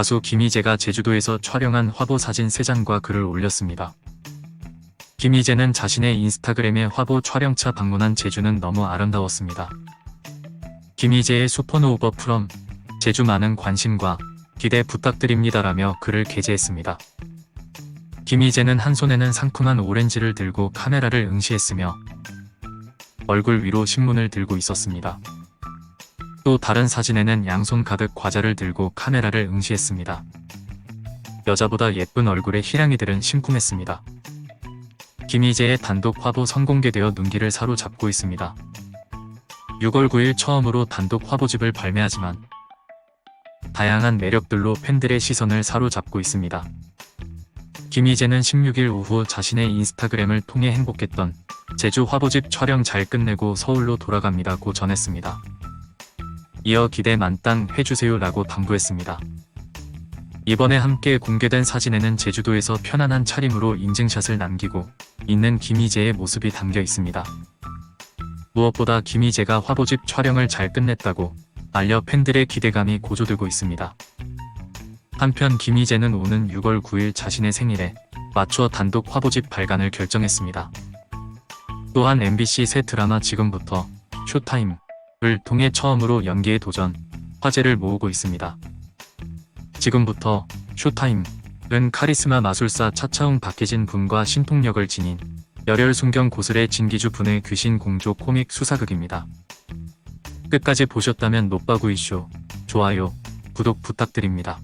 가수 김희재가 제주도에서 촬영한 화보 사진 3장과 글을 올렸습니다. 김희재는 자신의 인스타그램에 화보 촬영차 방문한 제주는 너무 아름다웠습니다. 김희재의 슈퍼노우버 프롬 제주 많은 관심과 기대 부탁드립니다라며 글을 게재했습니다. 김희재는 한 손에는 상큼한 오렌지를 들고 카메라를 응시했으며 얼굴 위로 신문을 들고 있었습니다. 또 다른 사진에는 양손 가득 과자를 들고 카메라를 응시했습니다. 여자보다 예쁜 얼굴에 희랑이들은 심쿵했습니다. 김희재의 단독 화보 선공개되어 눈길을 사로잡고 있습니다. 6월 9일 처음으로 단독 화보집을 발매하지만 다양한 매력들로 팬들의 시선을 사로잡고 있습니다. 김희재는 16일 오후 자신의 인스타그램을 통해 행복했던 제주 화보집 촬영 잘 끝내고 서울로 돌아갑니다고 전했습니다. 이어 기대 만땅 해주세요 라고 당부했습니다. 이번에 함께 공개된 사진에는 제주도에서 편안한 차림으로 인증샷을 남기고 있는 김희재의 모습이 담겨 있습니다. 무엇보다 김희재가 화보집 촬영을 잘 끝냈다고 알려 팬들의 기대감이 고조되고 있습니다. 한편 김희재는 오는 6월 9일 자신의 생일에 맞춰 단독 화보집 발간을 결정했습니다. 또한 MBC 새 드라마 지금부터 쇼타임 을 통해 처음으로 연기에 도전, 화제를 모으고 있습니다. 지금부터 쇼타임은 카리스마 마술사 차차웅 박혜진 분과 신통력을 지닌 열혈 순경 고슬의 진기주 분의 귀신 공조 코믹 수사극입니다. 끝까지 보셨다면 노빠구 이쇼 좋아요, 구독 부탁드립니다.